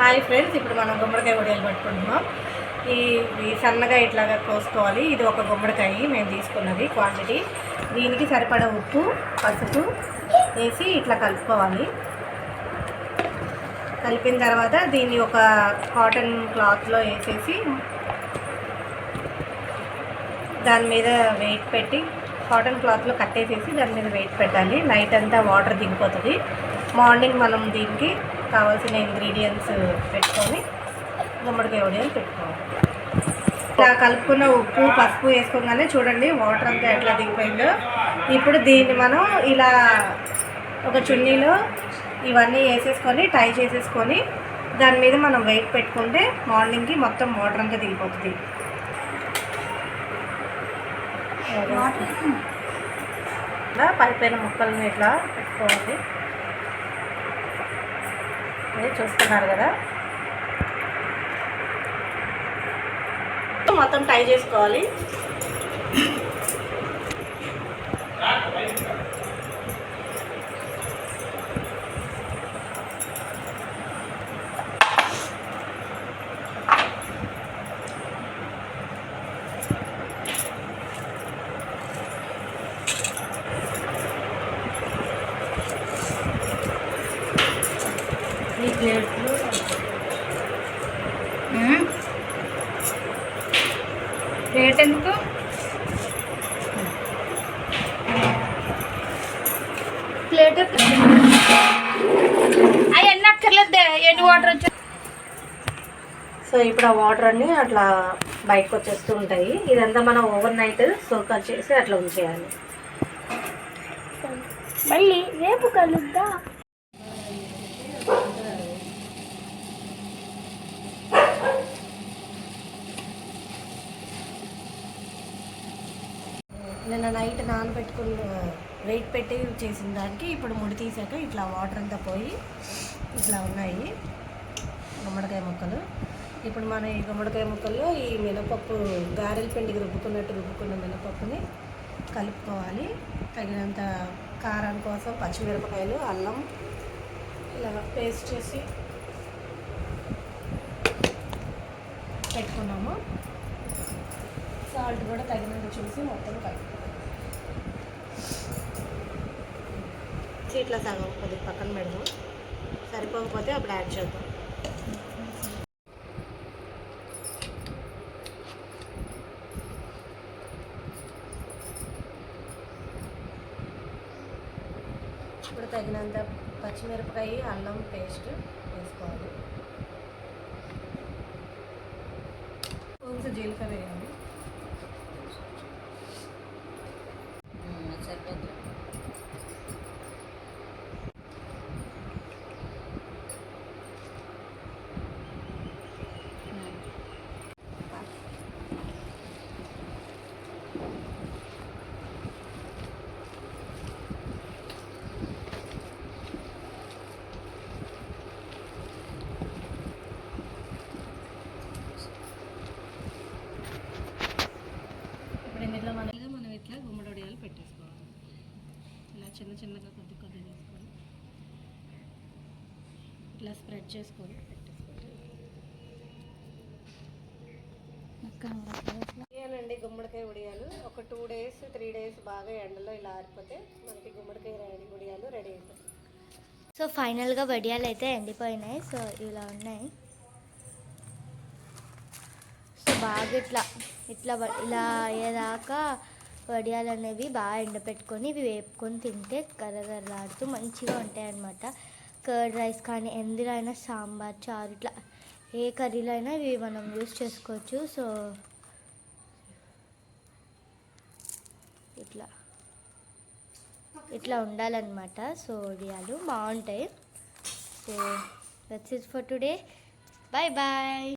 Hi friends ఇప్పుడు మనం గుమ్మడికాయ వడియాలు పట్టుకుంటున్నాం. ఈ ఈ సన్నగా ఇట్లాగా కోసుకోవాలి. ఇది ఒక గుమ్మడికాయ మేము తీసుకున్నది క్వాంటిటీ దీనికి సరిపడా ఉప్పు పసుపు వేసి ఇట్లా కలుపుకోవాలి. కలిపిన తర్వాత దీన్ని ఒక కాటన్ క్లాత్లో వేసేసి దాని మీద వెయిట్ పెట్టి కాటన్ క్లాత్లో కట్టేసేసి దాని మీద వెయిట్ పెట్టాలి. నైట్ అంతా వాటర్ దిగిపోతుంది. మార్నింగ్ మనం దీనికి కావాల్సిన ఇంగ్రీడియంట్స్ పెట్టుకొని గుమ్మడికాయ వడియాలు పెట్టుకోవాలి. ఇలా కలుపుకున్న ఉప్పు పసుపు వేసుకోగానే చూడండి వాటర్ అంతా ఎట్లా దిగిపోయిందో. ఇప్పుడు దీన్ని మనం ఇలా ఒక చున్నీలో ఇవన్నీ వేసేసుకొని టై చేసేసుకొని దాని మీద మనం వెయిట్ పెట్టుకుంటే మార్నింగ్కి మొత్తం వాటర్ అంతా దిగిపోతుంది. ఇలా పైపైన ముక్కల్ని ఇట్లా పెట్టుకోవాలి. మీరు చూస్తున్నారు కదా. మొత్తం టై చేసుకోవాలి. ఈ ప్లేట్లు. రేట్ ఎందుకు? ప్లేట్ అవి ఎన్ని అక్కర్లేదు ఎన్ని వాటర్ వచ్చా సో ఇప్పుడు ఆ వాటర్ అన్ని అట్లా బయటకు వచ్చేస్తూ ఉంటాయి. ఇదంతా మనం ఓవర్ నైట్ సోకర్ చేసి అట్లా ఉంచేయాలి. మళ్ళీ రేపు కలుద్దా. నిన్న నైట్ నానబెట్టుకున్న వెయిట్ పెట్టి చేసిన దానికి ఇప్పుడు ముడి తీసాక ఇట్లా వాటర్ అంతా పోయి ఇట్లా ఉన్నాయి. గుమ్మడికాయ ముక్కలు. ఇప్పుడు మన ఈ గుమ్మడికాయ ముక్కల్లో ఈ మినపప్పు గారెల పిండికి రుబ్బుకున్నట్టు రుబ్బుకున్న మినపప్పుని కలుపుకోవాలి. తగినంత కారం కోసం పచ్చిమిరపకాయలు అల్లం ఇలా పేస్ట్ చేసి పెట్టుకున్నాము. సాల్ట్ కూడా తగినంత చూసి మొత్తం కలుపుకోవాలి ఇట్లా సగం కొద్దిగా పక్కన పెడదాం. సరిపోకపోతే అప్పుడు యాడ్ చేద్దాం. ఇప్పుడు తగినంత పచ్చిమిరపకాయ అల్లం పేస్ట్ వేసుకోవాలి. కొంచెం జీలకర్ర వేయాలి సరిపోతుంది ఇప్పుడు ఇందులో మనం మనం ఇట్లా గుమ్మడి వడియాలు పెట్టేసుకోవాలి ఇలా చిన్న చిన్నగా కొద్ది కొద్ది చేసుకొని ఇట్లా స్ప్రెడ్ చేసుకొని ఇదేనండి గుమ్మడికాయ ఉడియాలు. ఒక టూ డేస్ త్రీ డేస్ బాగా ఎండలో ఇలా ఆరిపోతే మనకి గుమ్మడికాయ రెడీ ఉడియాలు రెడీ అయిపోతాయి. సో ఫైనల్గా వడియాలు అయితే ఎండిపోయినాయి. సో ఇలా ఉన్నాయి. సో బాగా ఇట్లా ఇట్లా ఇలా అయ్యేదాకా వడియాలు అనేవి బాగా ఎండపెట్టుకొని ఇవి వేపుకొని తింటే కరగరలాడుతూ మంచిగా ఉంటాయి అన్నమాట కర్డ్ రైస్ కానీ ఎందులో అయినా సాంబార్ చారు ఇట్లా ఏ కర్రీలో అయినా ఇవి మనం యూస్ చేసుకోవచ్చు. సో ఇట్లా ఇట్లా ఉండాలన్నమాట. సో వడియాలు బాగుంటాయి. So that's it for today bye bye